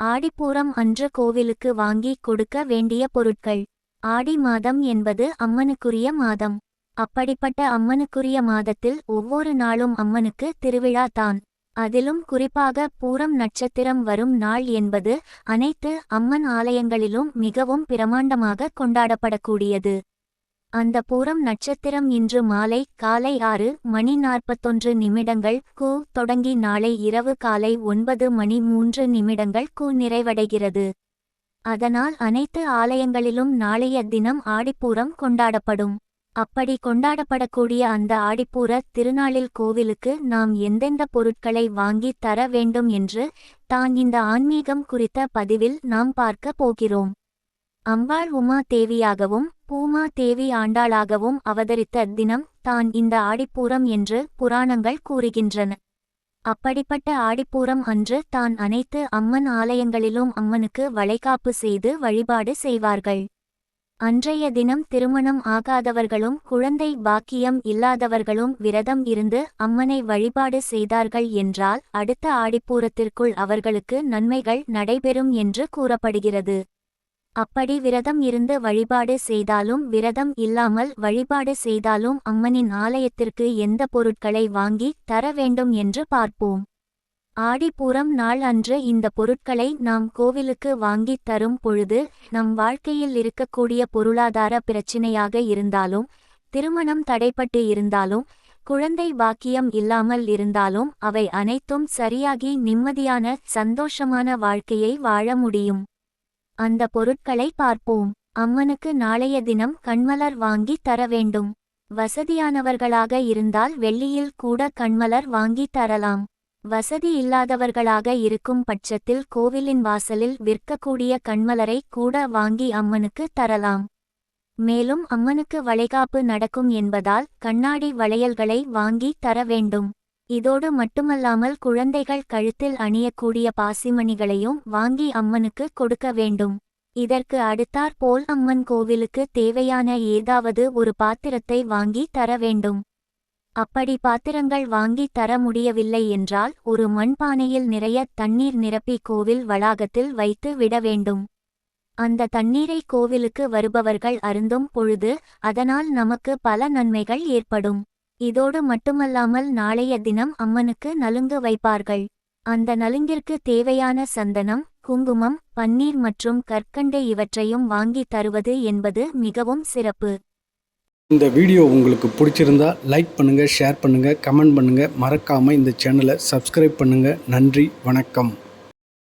ஆடிப்பூரம் அன்று கோவிலுக்கு வாங்கி கொடுக்க வேண்டிய பொருட்கள். ஆடி மாதம் என்பது அம்மனுக்குரிய மாதம். அப்படிப்பட்ட அம்மனுக்குரிய மாதத்தில் ஒவ்வொரு நாளும் அம்மனுக்கு திருவிழா தான். அதிலும் குறிப்பாக பூரம் நட்சத்திரம் வரும் நாள் என்பது அனைத்து அம்மன் ஆலயங்களிலும் மிகவும் பிரமாண்டமாக கொண்டாடப்படக்கூடியது. அந்த பூரம் நட்சத்திரம் இன்று மாலை காலை ஆறு மணி நாற்பத்தொன்று நிமிடங்கள் கு தொடங்கி நாளை இரவு காலை ஒன்பது மணி மூன்று நிமிடங்கள் கு நிறைவடைகிறது. அதனால் அனைத்து ஆலயங்களிலும் நாளைய தினம் ஆடிப்பூரம் கொண்டாடப்படும். அப்படி கொண்டாடப்படக்கூடிய அந்த ஆடிப்பூர திருநாளில் கோவிலுக்கு நாம் எந்தெந்த பொருட்களை வாங்கி தர வேண்டும் என்று தான் இந்த ஆன்மீகம் குறித்த பதிவில் நாம் பார்க்க போகிறோம். அம்பாள் உமா தேவியாகவும் பூமா தேவி ஆண்டாளாகவும் அவதரித்த தினம் தான் இந்த ஆடிப்பூரம் என்று புராணங்கள் கூறுகின்றன. அப்படிப்பட்ட ஆடிப்பூரம் அன்று தான் அனைத்து அம்மன் ஆலயங்களிலும் அம்மனுக்கு வளைகாப்பு செய்து வழிபாடு செய்வார்கள். அன்றைய தினம் திருமணம் ஆகாதவர்களும் குழந்தை பாக்கியம் இல்லாதவர்களும் விரதம் இருந்து அம்மனை வழிபாடு செய்தார்கள் என்றால் அடுத்த ஆடிப்பூரத்திற்குள் அவர்களுக்கு நன்மைகள் நடைபெறும் என்று கூறப்படுகிறது. அப்படி விரதம் இருந்து வழிபாடு செய்தாலும் விரதம் இல்லாமல் வழிபாடு செய்தாலும் அம்மனின் ஆலயத்திற்கு எந்த பொருட்களை வாங்கி தர வேண்டும் என்று பார்ப்போம். ஆடிப்பூரம் நாள் அன்று இந்த பொருட்களை நாம் கோவிலுக்கு வாங்கித் தரும் பொழுது நம் வாழ்க்கையில் இருக்கக்கூடிய பொருளாதார பிரச்சினையாக இருந்தாலும் திருமணம் தடைப்பட்டு இருந்தாலும் குழந்தை பாக்கியம் இல்லாமல் இருந்தாலும் அவை அனைத்தும் சரியாகி நிம்மதியான சந்தோஷமான வாழ்க்கையை வாழ முடியும். அந்த பொருட்களை பார்ப்போம். அம்மனுக்கு நாளைய தினம் கண்மலர் வாங்கி தர வேண்டும். வசதியானவர்களாக இருந்தால் வெள்ளியில் கூட கண்மலர் வாங்கி தரலாம். வசதி இல்லாதவர்களாக இருக்கும் பட்சத்தில் கோவிலின் வாசலில் விற்கக்கூடிய கண்மலரை கூட வாங்கி அம்மனுக்கு தரலாம். மேலும் அம்மனுக்கு வளைகாப்பு நடக்கும் என்பதால் கண்ணாடி வளையல்களை வாங்கி தர வேண்டும். இதோடு மட்டுமல்லாமல் குழந்தைகள் கழுத்தில் அணியக்கூடிய பாசிமணிகளையும் வாங்கி அம்மனுக்கு கொடுக்க வேண்டும். இதற்கு அடுத்தாற் போல் அம்மன் கோவிலுக்கு தேவையான ஏதாவது ஒரு பாத்திரத்தை வாங்கி தர வேண்டும். அப்படி பாத்திரங்கள் வாங்கி தர முடியவில்லை என்றால் ஒரு மண்பானையில் நிறைய தண்ணீர் நிரப்பி கோவில் வளாகத்தில் வைத்து விட வேண்டும். அந்த தண்ணீரை கோவிலுக்கு வருபவர்கள் அருந்தும் பொழுது அதனால் நமக்கு பல நன்மைகள் ஏற்படும். இதோடு மட்டுமல்லாமல் நாளைய தினம் அம்மனுக்கு நலுங்கு வைப்பார்கள். அந்த நலுங்கிற்கு தேவையான சந்தனம் குங்குமம் பன்னீர் மற்றும் கற்கண்டை இவற்றையும் வாங்கி தருவது என்பது மிகவும் சிறப்பு. இந்த வீடியோ உங்களுக்கு பிடிச்சிருந்தா லைக் பண்ணுங்கள் ஷேர் பண்ணுங்கள் கமெண்ட் பண்ணுங்கள் மறக்காமல் இந்த சேனலை சப்ஸ்கிரைப் பண்ணுங்கள் நன்றி வணக்கம்.